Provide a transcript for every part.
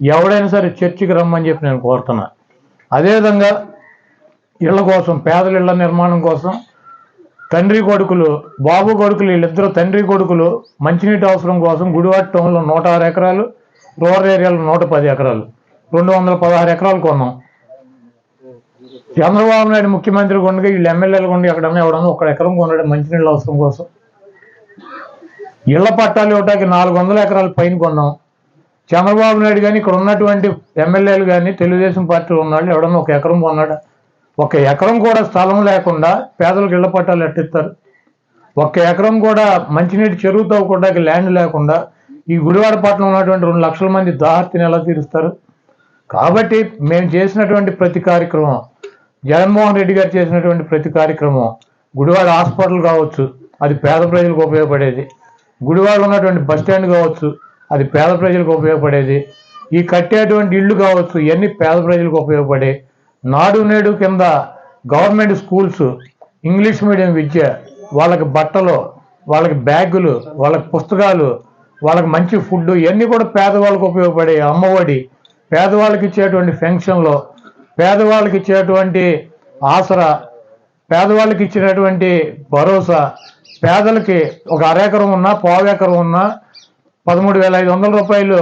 ఎవడైనా సరే చర్చికి రమ్మని చెప్పి నేను కోరుతున్నా. అదేవిధంగా ఇళ్ళ కోసం పేదల ఇళ్ళ నిర్మాణం కోసం తండ్రి కొడుకులు బాబు కొడుకులు వీళ్ళిద్దరు తండ్రి కొడుకులు మంచినీటి అవసరం కోసం గుడివాటి టౌన్లో నూట ఆరు ఎకరాలు రూరల్ ఏరియాలో నూట పది ఎకరాలు రెండు వందల పదహారు ఎకరాలు కొన్నాం. చంద్రబాబు నాయుడు ముఖ్యమంత్రి కొండగా వీళ్ళు ఎమ్మెల్యేలు కొండ ఎక్కడన్నా ఎవడన్నా ఒక ఎకరం కొన్నాడు మంచినీళ్ళ అవసరం కోసం. ఇళ్ళ పట్టాలు ఇవ్వటానికి నాలుగు వందల ఎకరాల పైన కొన్నాం. చంద్రబాబు నాయుడు కానీ ఇక్కడ ఉన్నటువంటి ఎమ్మెల్యేలు కానీ తెలుగుదేశం పార్టీలో ఉన్నాళ్ళు ఎవడన్నా ఒక ఎకరం కొన్నాడా? ఒక ఎకరం కూడా స్థలం లేకుండా పేదలకు ఇళ్ళ పట్టాలు ఎట్టిస్తారు? ఒక్క ఎకరం కూడా మంచినీటి చెరువు తవ్వకుండా ల్యాండ్ లేకుండా ఈ గుడివాడ పట్టణం ఉన్నటువంటి రెండు లక్షల మంది దాహర్తిని ఎలా తీరుస్తారు? కాబట్టి మేము చేసినటువంటి ప్రతి కార్యక్రమం జగన్మోహన్ రెడ్డి గారు చేసినటువంటి ప్రతి కార్యక్రమం గుడివాడ హాస్పిటల్ కావచ్చు అది పేద ప్రజలకు ఉపయోగపడేది. గుడివాడ ఉన్నటువంటి బస్ స్టాండ్ కావచ్చు అది పేద ప్రజలకు ఉపయోగపడేది. ఈ కట్టేటువంటి ఇళ్ళు కావచ్చు ఇవన్నీ పేద ప్రజలకు ఉపయోగపడే. నాడు నేడు కింద గవర్నమెంట్ స్కూల్స్ ఇంగ్లీష్ మీడియం విద్య వాళ్ళకి బట్టలు వాళ్ళకి బ్యాగులు వాళ్ళకి పుస్తకాలు వాళ్ళకి మంచి ఫుడ్ ఇవన్నీ కూడా పేదవాళ్ళకి ఉపయోగపడే అమ్మఒడి పేదవాళ్ళకి ఇచ్చేటువంటి పెన్షన్లు పేదవాళ్ళకి ఇచ్చేటువంటి ఆసరా పేదవాళ్ళకి ఇచ్చినటువంటి భరోసా పేదలకి ఒక అరెకరం ఉన్నా పావు ఎకరం ఉన్నా పదమూడు వేల ఐదు వందల రూపాయలు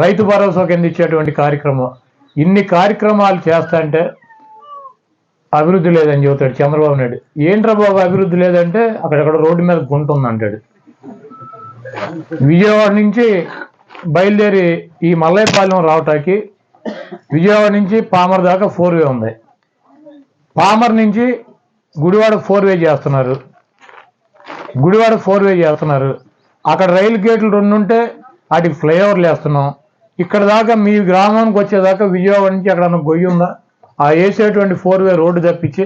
రైతు భరోసా కింద ఇచ్చేటువంటి కార్యక్రమం. ఇన్ని కార్యక్రమాలు చేస్తా అభివృద్ధి లేదని చెబుతాడు చంద్రబాబు నాయుడు. ఏంట్రా బాబు అభివృద్ధి లేదంటే అక్కడక్కడ రోడ్డు మీద గుంట ఉంది అంటాడు విజయవాడ నుంచి బయలుదేరి ఈ మల్లయ్యపాలెం రావటానికి విజయవాడ నుంచి పామర్ దాకా ఫోర్ వే ఉంది. పామర్ నుంచి గుడివాడ ఫోర్ వే చేస్తున్నారు. గుడివాడ ఫోర్ వే చేస్తున్నారు. అక్కడ రైలు గేట్లు రెండు ఉంటే వాటికి ఫ్లైఓవర్లు వేస్తున్నాం. ఇక్కడ దాకా మీ గ్రామానికి వచ్చేదాకా విజయవాడ నుంచి అక్కడ గొయ్యి ఉందా? ఆ వేసేటువంటి ఫోర్ వే రోడ్డు తప్పించి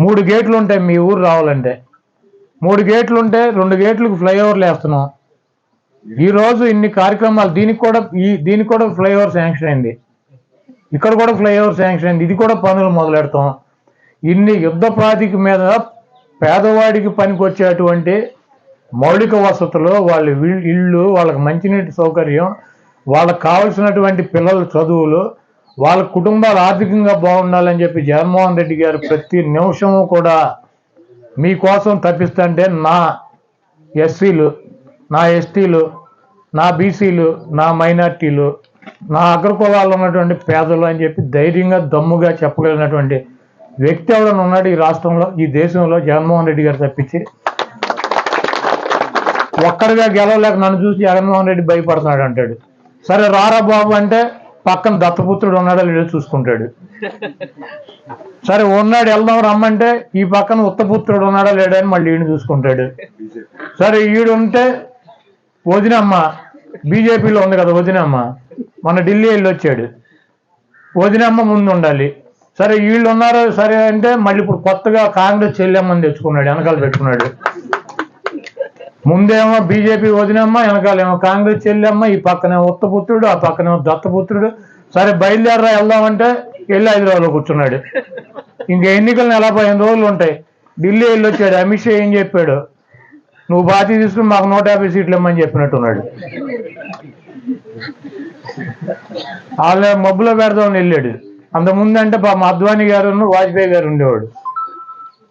మూడు గేట్లు ఉంటాయి మీ ఊరు రావాలంటే. మూడు గేట్లు ఉంటే రెండు గేట్లకు ఫ్లైఓవర్లు వేస్తున్నాం. ఈరోజు ఇన్ని కార్యక్రమాలు దీనికి కూడా ఈ దీనికి కూడా ఫ్లైఓవర్ శాంక్షన్ అయింది. ఇక్కడ కూడా ఫ్లైఓవర్ శాంక్షన్ అయింది. ఇది కూడా పనులు మొదలెడతాం. ఇన్ని యుద్ధ ప్రాతిక మీద పేదవాడికి పనికొచ్చేటువంటి మౌలిక వసతులు వాళ్ళ ఇళ్ళు వాళ్ళకి మంచినీటి సౌకర్యం వాళ్ళకి కావలసినటువంటి పిల్లల చదువులు వాళ్ళ కుటుంబాలు ఆర్థికంగా బాగుండాలని చెప్పి జగన్మోహన్ రెడ్డి గారు ప్రతి నిమిషము కూడా మీకోసం తప్పిస్తుంటే నా ఎస్సీలు నా ఎస్టీలు నా బీసీలు నా మైనార్టీలు నా అగ్రకులాల్లో ఉన్నటువంటి పేదలు అని చెప్పి ధైర్యంగా దమ్ముగా చెప్పగలిగినటువంటి వ్యక్తి ఎవడన్నా ఉన్నాడు ఈ రాష్ట్రంలో ఈ దేశంలో జగన్మోహన్ రెడ్డి గారు తప్పించి. ఒక్కడిగా గెలవలేక నన్ను చూసి జగన్మోహన్ రెడ్డి భయపడుతున్నాడు అంటాడు. సరే రారా బాబు అంటే పక్కన దత్తపుత్రుడు ఉన్నాడో లేడో చూసుకుంటాడు. సరే ఉన్నాడు వెళ్దాం రమ్మంటే ఈ పక్కన ఉత్తపుత్రుడు ఉన్నాడా లేడా అని మళ్ళీ ఈయన చూసుకుంటాడు. సరే ఈడు ఉంటే వదినమ్మ బీజేపీలో ఉంది కదా వదినమ్మ మన ఢిల్లీ వెళ్ళి వచ్చాడు. వదినమ్మ ముందు ఉండాలి. సరే వీళ్ళు ఉన్నారు సరే అంటే మళ్ళీ ఇప్పుడు కొత్తగా కాంగ్రెస్ చెల్లెమ్మని తెచ్చుకున్నాడు వెనకాల పెట్టుకున్నాడు. ముందేమో బీజేపీ వదినమ్మ వెనకాలేమో కాంగ్రెస్ చెల్లెమ్మ ఈ పక్కనే ఉత్తపుత్రుడు ఆ పక్కనే దత్తపుత్రుడు సరే బయలుదేరరా వెళ్దామంటే వెళ్ళి హైదరాబాద్లో కూర్చున్నాడు. ఇంక ఎన్నికలు నలభై పదిహేను రోజులు ఉంటాయి. ఢిల్లీ వెళ్ళి వచ్చాడు అమిత్ షా ఏం చెప్పాడు? నువ్వు బాధ్యత తీసుకుని మాకు నూట యాభై సీట్లు ఇమ్మని చెప్పినట్టున్నాడు. వాళ్ళ మబ్బులో పెడదామని వెళ్ళాడు. అంతకుముందు అంటే పాపం అద్వానీ గారు వాజ్పేయి గారు ఉండేవాడు.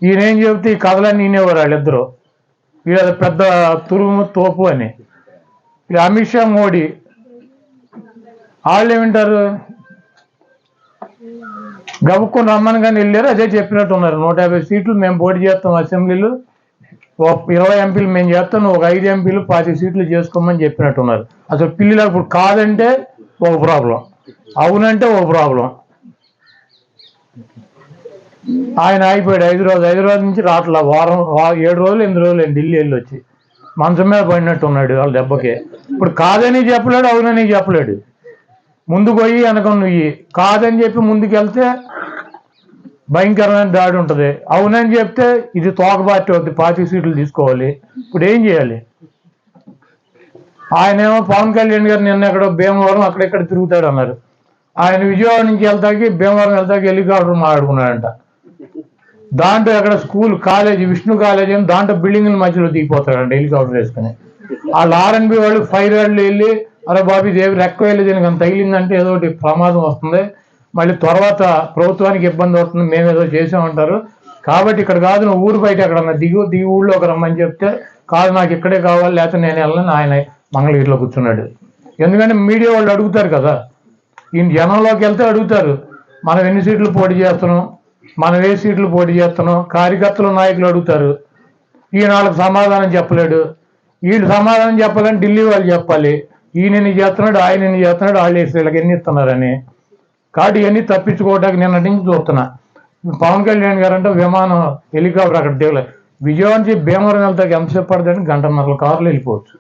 ఈయన ఏం చెబితే ఈ కథలన్నీ వినేవారు వాళ్ళిద్దరూ. వీళ్ళ పెద్ద తురుము తోపు అని. ఇక అమిత్ షా మోడీ. వాళ్ళు ఏమింటారు? గబుక్కుని రమ్మని కానీ వెళ్ళారు అదే చెప్పినట్టు ఉన్నారు. నూట యాభై సీట్లు మేము పోటీ చేస్తాం అసెంబ్లీలు. ఒక ఇరవై ఎంపీలు మేము చేస్తాం ఒక ఐదు ఎంపీలు పాతి సీట్లు చేసుకోమని చెప్పినట్టున్నారు అసలు పిల్లలు ఇప్పుడు కాదంటే ఒక ప్రాబ్లం. అవునంటే ఒక ప్రాబ్లం. ఆయన అయిపోయాడు హైదరాబాద్ హైదరాబాద్ నుంచి రావట్లా. వారం ఏడు రోజులు ఎనిమిది రోజులు ఢిల్లీ వెళ్ళి వచ్చి. మంచం మీద పడినట్టు ఉన్నాడు వాళ్ళ దెబ్బకి. ఇప్పుడు కాదని చెప్పలేడు అవునని చెప్పలేడు. ముందుకు పోయి వెనక నువ్వు కాదని చెప్పి ముందుకు వెళ్తే భయంకరమైన దాడి ఉంటుంది. అవునని చెప్తే ఇది తోక పార్టీ అవుతుంది పార్టీ సీట్లు తీసుకోవాలి. ఇప్పుడు ఏం చేయాలి? ఆయనేమో పవన్ కళ్యాణ్ గారు నిన్న ఎక్కడో భీమవరం అక్కడెక్కడ తిరుగుతాడు అన్నారు. ఆయన విజయవాడ నుంచి వెళ్తాకి భీమవరం వెళ్తాకి హెలికాప్టర్ మాట్లాడుకున్నాడంట. దాంట్లో ఎక్కడ స్కూల్ కాలేజీ విష్ణు కాలేజీ అని దాంట్లో బిల్డింగ్ల మధ్యలో దిగిపోతాడండి హెలికాప్టర్ వేసుకుని. వాళ్ళు ఆర్ఎన్బి వాళ్ళు ఫైర్ వాళ్ళు వెళ్ళి అరే బాబు ఇదేమి రెక్క వెళ్ళి దీనికి అంత తగిలిందంటే ఏదో ఒకటి ప్రమాదం వస్తుంది. మళ్ళీ తర్వాత ప్రభుత్వానికి ఇబ్బంది అవుతుంది మేము ఏదో చేసామంటారు కాబట్టి ఇక్కడ కాదు నువ్వు ఊరు బయట ఎక్కడన్నా దిగు ఊళ్ళో ఒక రమ్మని చెప్తే కాదు నాకు ఇక్కడే కావాలి లేకపోతే నేను వెళ్ళని ఆయన మంగళగిరిలో కూర్చున్నాడు. ఎందుకంటే మీడియా వాళ్ళు అడుగుతారు కదా. ఈయన జనంలోకి వెళ్తే అడుగుతారు మనం ఎన్ని సీట్లు పోటీ చేస్తున్నాం? మనం ఏ సీట్లు పోటీ చేస్తున్నాం. కార్యకర్తలు నాయకులు అడుగుతారు. ఈయన వాళ్ళకి సమాధానం చెప్పలేడు. వీళ్ళు సమాధానం చెప్పాలని ఢిల్లీ వాళ్ళు చెప్పాలి. ఈయన ఎన్ని చేస్తున్నాడు ఆయన ఎన్ని చేస్తున్నాడు వాళ్ళు వేసి వీళ్ళకి ఎన్ని ఇస్తున్నారని. కాబట్టి ఇవన్నీ తప్పించుకోవడానికి నిన్నటి నుంచి చూస్తున్నా. పవన్ కళ్యాణ్ గారు అంటే విమానం హెలికాప్టర్ అక్కడ దిగలే విజయవాడ నుంచి భీమవరం వెళ్తాకి ఎంతసేపు పడుతుంది గంటన్నర కారులు వెళ్ళిపోవచ్చు.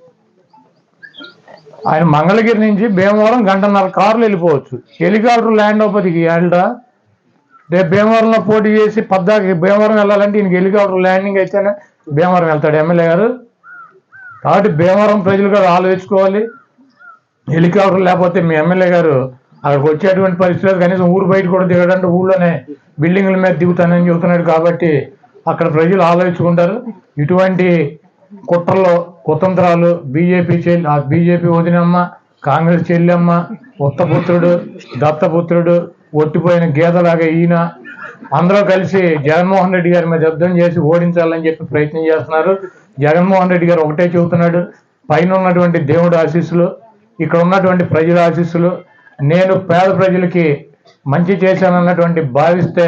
ఆయన మంగళగిరి నుంచి భీమవరం గంటన్నర కారులు వెళ్ళిపోవచ్చు. హెలికాప్టర్ ల్యాండ్ అవ్వదికి వెళ్ళడా రేపు భీమవరంలో పోటీ చేసి పద్దాకి భీమవరం వెళ్ళాలంటే ఈయనకి హెలికాప్టర్ ల్యాండింగ్ అయితేనే భీమవరం వెళ్తాడు ఎమ్మెల్యే గారు. కాబట్టి భీమవరం ప్రజలు కూడా ఆలోచించుకోవాలి. హెలికాప్టర్ లేకపోతే మీ ఎమ్మెల్యే గారు అక్కడికి వచ్చేటువంటి పరిస్థితి కనీసం ఊరు బయట కూడా దిగడంటే ఊళ్ళోనే బిల్డింగ్ల మీద దిగుతానని చెబుతున్నాడు కాబట్టి అక్కడ ప్రజలు ఆలోచించుకుంటారు. ఇటువంటి కుట్రలో కుతంత్రాలు బీజేపీ చెల్లి ఆ బీజేపీ వదినమ్మ కాంగ్రెస్ చెల్లెమ్మ ఉత్తపుత్రుడు దత్తపుత్రుడు ఒట్టిపోయిన గీతలాగా ఈయన అందరూ కలిసి జగన్మోహన్ రెడ్డి గారి మీద యుద్ధం చేసి ఓడించాలని చెప్పి ప్రయత్నం చేస్తున్నారు. జగన్మోహన్ రెడ్డి గారు ఒకటే చెబుతున్నాడు పైన ఉన్నటువంటి దేవుడు ఆశీస్సులు ఇక్కడ ఉన్నటువంటి ప్రజల ఆశీస్సులు నేను పేద ప్రజలకి మంచి చేశానన్నటువంటి భావిస్తే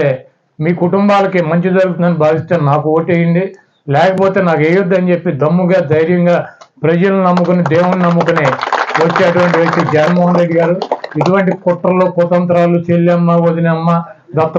మీ కుటుంబాలకి మంచి జరుగుతుందని భావిస్తే నాకు ఓటేయండి. లేకపోతే నాకు వేయొద్దు అని చెప్పి దమ్ముగా ధైర్యంగా ప్రజలను నమ్ముకుని దేవుని నమ్ముకుని వచ్చేటువంటి వ్యక్తి జగన్మోహన్ రెడ్డి గారు ఇటువంటి కుట్రలు కుతంత్రాలు చెల్లెమ్మ వదినమ్మ దత్త